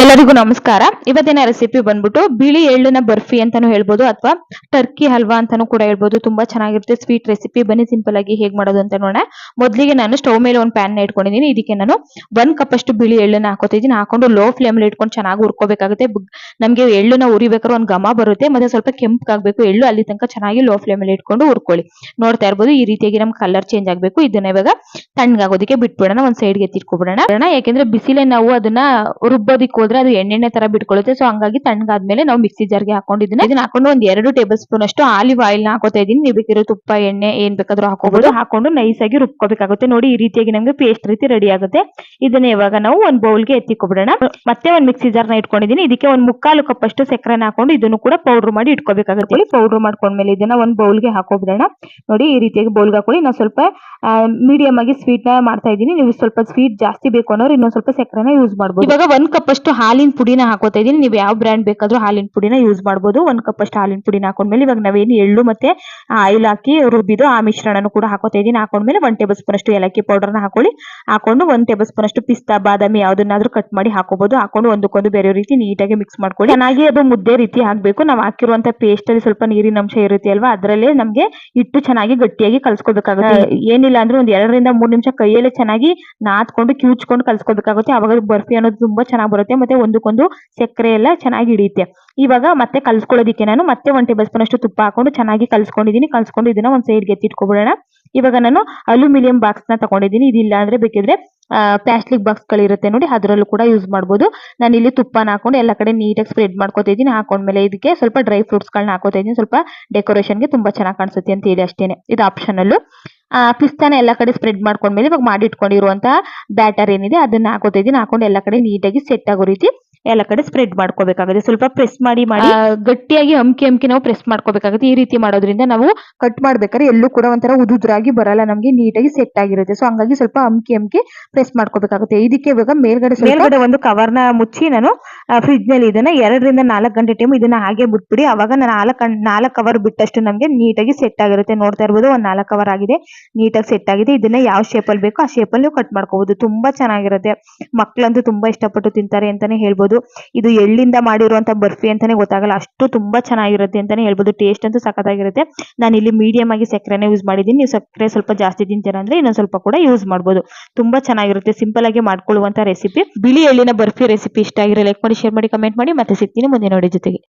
ಎಲ್ಲರಿಗೂ ನಮಸ್ಕಾರ. ಇವತ್ತಿನ ರೆಸಿಪಿ ಬಂದ್ಬಿಟ್ಟು ಬಿಳಿ ಎಳ್ಳಿನ ಬರ್ಫಿ ಅಂತಾನು ಹೇಳ್ಬೋದು ಅಥವಾ ಟರ್ಕಿ ಹಲ್ವಾ ಅಂತಾನು ಕೂಡ ಹೇಳ್ಬೋದು. ತುಂಬಾ ಚೆನ್ನಾಗಿರುತ್ತೆ ಸ್ವೀಟ್ ರೆಸಿಪಿ ಬನ್ನಿ ಸಿಂಪಲ್ ಆಗಿ ಹೇಗ್ ಮಾಡೋದು ಅಂತ ನೋಡೋಣ. ಮೊದಲಿಗೆ ನಾನು ಸ್ಟವ್ ಮೇಲೆ ಒಂದು ಪ್ಯಾನ್ ಇಟ್ಕೊಂಡಿದ್ದೀನಿ. ಇದಕ್ಕೆ ನಾನು ಒಂದ್ ಕಪ್ ಅಷ್ಟು ಬಿಳಿ ಎಳ್ಳನ್ನ ಹಾಕೋತಿದ್ದೀನಿ. ಹಾಕೊಂಡು ಲೋ ಫ್ಲೇಮ್ ಅಲ್ಲಿ ಇಟ್ಕೊಂಡು ಚೆನ್ನಾಗಿ ಹುರ್ಕೋಬೇಕಾಗುತ್ತೆ. ನಮಗೆ ಎಳ್ಳನ್ನ ಉರಿಬೇಕಾದ್ರೆ ಒಂದು ಘಮ ಬರುತ್ತೆ. ಮತ್ತೆ ಸ್ವಲ್ಪ ಕೆಂಪಗಾಗಬೇಕು. ಎಳ್ಳು ಅಲ್ಲಿ ತನಕ ಚೆನ್ನಾಗಿ ಲೋ ಫ್ಲೇಮ್ ಅಲ್ಲಿ ಇಟ್ಕೊಂಡು ಹುರ್ಕೊಳ್ಳಿ. ನೋಡ್ತಾ ಇರ್ಬೋದು ಈ ರೀತಿಯಾಗಿ ನಮ್ ಕಲರ್ ಚೇಂಜ್ ಆಗಬೇಕು. ಇದನ್ನ ಇವಾಗ ತಣ್ಣಗಾಗೋದಕ್ಕೆ ಬಿಟ್ಬಿಡೋಣ. ಒಂದ್ ಸೈಡ್ಗೆ ಎತ್ತಿಟ್ಕೊಬಿಡೋಣ. ಯಾಕೆಂದ್ರೆ ಬಿಸಿಲೇ ನಾವು ಅದನ್ನ ರುಬ್ಬೋದಿಕ್ ಹೋದ್ರೆ ಅದು ಎಣ್ಣೆಣ್ಣೆ ತರ ಬಿಟ್ಕೊಳ್ಳುತ್ತೆ. ಸೊ ಹಂಗಾಗಿ ತಣ್ಣಗಾದ್ಮೇಲೆ ನಾವು ಮಿಕ್ಸಿ ಜಾರ್ಗೆ ಹಾಕೊಂಡು ಇದನ್ನ ಹಾಕೊಂಡು ಒಂದ್ ಎರಡು ಟೇಬಲ್ ಸ್ಪೂನ್ ಅಷ್ಟು ಆಲಿವ್ ಆಯಿಲ್ನ ಹಾಕೋತಾ ಇದೀನಿ ನೀವು ಬೇಕಿರೋ ತುಪ್ಪ, ಎಣ್ಣೆ, ಏನ್ ಬೇಕಾದ್ರೂ ಹಾಕೋಬಹುದು ಹಾಕೊಂಡು ನೈಸ್ ಆಗಿ ರುಬ್ಕೋಬೇಕಾಗುತ್ತೆ. ನೋಡಿ, ಈ ರೀತಿಯಾಗಿ ನಮ್ಗೆ ಪೇಸ್ಟ್ ರೀತಿ ರೆಡಿ ಆಗುತ್ತೆ. ಇದನ್ನ ಇವಾಗ ನಾವು ಒಂದ್ ಬೌಲ್ಗೆ ಎತ್ತಿಕೊಬಿಡೋಣ ಮತ್ತೆ ಒಂದ್ ಮಿಕ್ಸಿ ಜಾರ್ನ ಇಟ್ಕೊಂಡಿದೀನಿ ಇದಕ್ಕೆ ಒಂದ್ ಮುಕ್ಕಾಲು ಕಪ್ ಅಷ್ಟು ಸಕ್ಕರೆನ ಹಾಕೊಂಡು ಇದನ್ನು ಕೂಡ ಪೌಡರ್ ಮಾಡಿ ಇಟ್ಕೋಬೇಕಾಗುತ್ತೆ. ಪೌಡರ್ ಮಾಡ್ಕೊಂಡ್ಮೇಲೆ ಇದನ್ನ ಒಂದ್ ಬೌಲ್ಗೆ ಹಾಕೋಬಿಡೋಣ. ನೋಡಿ, ಈ ರೀತಿಯಾಗಿ ಬೌಲ್ಗೆ ಹಾಕೊಳ್ಳಿ. ನಾವು ಸ್ವಲ್ಪ ಮೀಡಿಯಂ ಆಗಿ ಸ್ವೀಟ್ನ ಮಾಡ್ತಾ ಇದೀನಿ ನೀವು ಸ್ವಲ್ಪ ಸ್ವೀಟ್ ಜಾಸ್ತಿ ಬೇಕು ಅನ್ನೋರು ಇನ್ನೊಂದ್ ಸ್ವಲ್ಪ ಸಕ್ಕರೆನ ಯೂಸ್ ಮಾಡಬಹುದು ಇವಾಗ ಒಂದ್ ಕಪ್ ಅಷ್ಟು ಹಾಲಿನ ಪುಡಿನ ಹಾಕೋತಾ ಇದೀನಿ ನೀವು ಯಾವ ಬ್ರ್ಯಾಂಡ್ ಬೇಕಾದರೂ ಹಾಲಿನ ಪುಡಿನ ಯೂಸ್ ಮಾಡಬಹುದು ಒಂದ್ ಕಪ್ ಅಷ್ಟು ಹಾಲಿನ ಪುಡಿನ ಹಾಕೊಂಡ್ಮೇಲೆ ಇವಾಗ ನಾವೇನು ಎಳ್ಳು ಮತ್ತೆ ಆಯಿಲ್ ಹಾಕಿ ರುಬ್ಬಿದ್ದು ಆ ಮಿಶ್ರಣನು ಕೂಡ ಹಾಕೋತಾ ಇದೀನಿ ಹಾಕೊಂಡ್ಮೇಲೆ ಒಂದ್ ಟೇಬಲ್ ಸ್ಪೂನ್ ಅಷ್ಟು ಏಲಕ್ಕಿ ಪೌಡರ್ನ ನ ಹಾಕೊಳ್ಳಿ. ಹಾಕೊಂಡು ಒಂದ್ ಟೇಬಲ್ ಸ್ಪೂನ್ ಅಷ್ಟು ಪಿಸ್ತಾ ಬಾದಾಮಿ ಯಾವುದನ್ನಾದರೂ ಕಟ್ ಮಾಡಿ ಹಾಕೋಬಹುದು ಹಾಕೊಂಡು ಒಂದಕ್ಕೊಂದು ಬೇರೆ ರೀತಿ ನೀಟಾಗಿ ಮಿಕ್ಸ್ ಮಾಡ್ಕೊಳ್ಳಿ. ಚೆನ್ನಾಗಿ ಅದು ಮುದ್ದೆ ರೀತಿ ಹಾಕಬೇಕು ನಾವು ಹಾಕಿರುವಂತ ಪೇಸ್ಟ್ ಅಲ್ಲಿ ಸ್ವಲ್ಪ ನೀರಿನ ಅಂಶ ಇರುತ್ತೆ ಅಲ್ವಾ? ಅದರಲ್ಲೇ ನಮಗೆ ಹಿಟ್ಟು ಚೆನ್ನಾಗಿ ಗಟ್ಟಿಯಾಗಿ ಕಲ್ಸ್ಕೊಬೇಕಾಗುತ್ತೆ ಏನಿಲ್ಲ ಅಂದ್ರೆ ಒಂದ್ ಎರಡರಿಂದ ಮೂರು ನಿಮಿಷ ಕೈಯಲ್ಲೇ ಚೆನ್ನಾಗಿ ನಾದ್ಕೊಂಡು ಕ್ಯೂಚ್ಕೊಂಡು ಕಲ್ಸ್ಕೊಬೇಕಾಗುತ್ತೆ ಅವಾಗ ಬರ್ಫಿ ಅನ್ನೋದು ತುಂಬಾ ಚೆನ್ನಾಗಿ ಬರುತ್ತೆ. ಮತ್ತೆ ಒಂದಕ್ಕೊಂದು ಸಕ್ಕರೆ ಎಲ್ಲ ಚೆನ್ನಾಗಿ ಹಿಡಿಯುತ್ತೆ. ಇವಾಗ ಮತ್ತೆ ಕಲ್ಸ್ಕೊಳ್ಳೋದಿಕ್ಕೆ ನಾನು ಮತ್ತೆ ಒಂದ್ ಟೇಬಲ್ ಸ್ಪೂನ್ ಅಷ್ಟು ತುಪ್ಪ ಹಾಕೊಂಡು ಚೆನ್ನಾಗಿ ಕಲ್ಸ್ಕೊಂಡಿದೀನಿ ಕಲ್ಸ್ಕೊಂಡು ಇದನ್ನ ಒಂದ್ ಸೈಡ್ಗೆ ಎತ್ತಿಟ್ಕೊಬಿಡೋಣ. ಇವಾಗ ನಾನು ಅಲ್ಯೂಮಿನಿಯಂ ಬಾಕ್ಸ್ನ ತಗೊಂಡಿದ್ದೀನಿ. ಇದಿಲ್ಲ ಅಂದ್ರೆ ಬೇಕಿದ್ರೆ ಪ್ಲಾಸ್ಟಿಕ್ ಬಾಕ್ಸ್ ಗಳಿರುತ್ತೆ ನೋಡಿ, ಅದರಲ್ಲೂ ಕೂಡ ಯೂಸ್ ಮಾಡಬಹುದು ನಾನು ಇಲ್ಲಿ ತುಪ್ಪನ ಹಾಕೊಂಡು ಎಲ್ಲ ಕಡೆ ನೀಟಾಗಿ ಸ್ಪ್ರೆಡ್ ಮಾಡ್ಕೊತಾ ಇದೀನಿ ಹಾಕೊಂಡ್ಮೇಲೆ ಇದಕ್ಕೆ ಸ್ವಲ್ಪ ಡ್ರೈ ಫ್ರೂಟ್ಸ್ ಗಳನ್ನ ಹಾಕೋತಾ ಇದ್ದೀನಿ. ಸ್ವಲ್ಪ ಡೆಕೋರೇಷನ್ಗೆ ತುಂಬಾ ಚೆನ್ನಾಗಿ ಕಾಣಿಸುತ್ತೆ ಅಂತ ಹೇಳಿ ಅಷ್ಟೇನೆ. ಇದು ಆಪ್ಷನಲ್ ಆ ಪಿಸ್ತಾನ ಎಲ್ಲ ಕಡೆ ಸ್ಪ್ರೆಡ್ ಮಾಡ್ಕೊಂಡ್ಮೇಲೆ ಇವಾಗ ಮಾಡಿ ಇಟ್ಕೊಂಡಿರುವಂತಹ ಬ್ಯಾಟರ್ ಏನಿದೆ, ಅದನ್ನ ಹಾಕೋತಾ ಇದೀನಿ ಹಾಕೊಂಡು ಎಲ್ಲ ಕಡೆ ನೀಟಾಗಿ ಸೆಟ್ ಆಗೋ ರೀತಿ ಎಲ್ಲ ಕಡೆ ಸ್ಪ್ರೆಡ್ ಮಾಡ್ಕೋಬೇಕಾಗುತ್ತೆ. ಸ್ವಲ್ಪ ಪ್ರೆಸ್ ಮಾಡಿ ಮಾಡಿ. ಗಟ್ಟಿಯಾಗಿ ಹಮ್ಕಿ ಹಮ್ಕಿ ನಾವು ಪ್ರೆಸ್ ಮಾಡ್ಕೋಬೇಕಾಗುತ್ತೆ. ಈ ರೀತಿ ಮಾಡೋದ್ರಿಂದ ನಾವು ಕಟ್ ಮಾಡ್ಬೇಕಾದ್ರೆ ಎಲ್ಲೂ ಕೂಡ ಒಂಥರ ಉದುದ್ರಾಗಿ ಬರಲ್ಲ. ನಮ್ಗೆ ನೀಟಾಗಿ ಸೆಟ್ ಆಗಿರುತ್ತೆ. ಸೊ ಹಂಗಾಗಿ ಸ್ವಲ್ಪ ಹಮ್ಕಿ ಹಮ್ಕಿ ಪ್ರೆಸ್ ಮಾಡ್ಕೋಬೇಕಾಗುತ್ತೆ. ಇದಕ್ಕೆ ಇವಾಗ ಮೇಲ್ಗಡೆ ಮೇಲ್ಗಡೆ ಒಂದು ಕವರ್ನ ಮುಚ್ಚಿ ನಾನು ಫ್ರಿಜ್ನಲ್ಲಿ ಇದನ್ನ ಎರಡರಿಂದ ನಾಲ್ಕು ಗಂಟೆ ಟೈಮ್ ಇದನ್ನ ಹಾಗೆ ಬಿಟ್ಬಿಡಿ. ಅವಾಗ ನಾಲ್ಕು ನಾಲ್ಕು ಕವರ್ ಬಿಟ್ಟಷ್ಟು ನಮ್ಗೆ ನೀಟಾಗಿ ಸೆಟ್ ಆಗಿರುತ್ತೆ. ನೋಡ್ತಾ ಇರ್ಬೋದು ಒಂದ್ ನಾಲ್ಕು ಕವರ್ ಆಗಿದೆ. ನೀಟಾಗಿ ಸೆಟ್ ಆಗಿದೆ. ಇದನ್ನ ಯಾವ ಶೇಪಲ್ಲಿ ಅಲ್ಲಿ ಬೇಕೋ ಆ ಶೇಪಲ್ಲಿ ಅಲ್ಲಿ ನೀವು ಕಟ್ ಮಾಡ್ಕೋಬಹುದು ತುಂಬಾ ಚೆನ್ನಾಗಿರುತ್ತೆ. ಮಕ್ಕಳಂತೂ ತುಂಬಾ ಇಷ್ಟಪಟ್ಟು ತಿಂತಾರೆ ಅಂತಾನೆ ಹೇಳ್ಬೋದು. ಇದು ಎಳ್ಳಿಂದ ಮಾಡಿರುವಂತ ಬರ್ಫಿ ಅಂತಾನೆ ಗೊತ್ತಾಗಲ್ಲ. ಅಷ್ಟು ತುಂಬಾ ಚೆನ್ನಾಗಿರುತ್ತೆ ಅಂತಾನೆ ಹೇಳ್ಬೋದು. ಟೇಸ್ಟ್ ಅಂತೂ ಸಖತ್ತಾಗಿರುತ್ತೆ. ನಾನು ಇಲ್ಲಿ ಮೀಡಿಯಂ ಆಗಿ ಸಕ್ಕರೆನೇ ಯೂಸ್ ಮಾಡಿದ್ದೀನಿ. ನೀವು ಸಕ್ಕರೆ ಸ್ವಲ್ಪ ಜಾಸ್ತಿ ತಿಂತೀರ ಅಂದ್ರೆ ಇನ್ನೊಂದು ಸ್ವಲ್ಪ ಕೂಡ ಯೂಸ್ ಮಾಡ್ಬೋದು. ತುಂಬಾ ಚೆನ್ನಾಗಿರುತ್ತೆ. ಸಿಂಪಲ್ ಆಗಿ ಮಾಡ್ಕೊಳ್ಳುವಂತ ರೆಸಿಪಿ ಬಿಳಿ ಎಳ್ಳಿನ ಬರ್ಫಿ ರೆಸಿಪಿ ಇಷ್ಟ ಆಗಿರೋ ಲೈಕ್ ಮಾಡಿ ಶೇರ್ ಮಾಡಿ ಕಮೆಂಟ್ ಮಾಡಿ. ಮತ್ತೆ ಸಿಗ್ತೀನಿ ಮುಂದಿನ ನೋಡಿ ಜೊತೆಗೆ.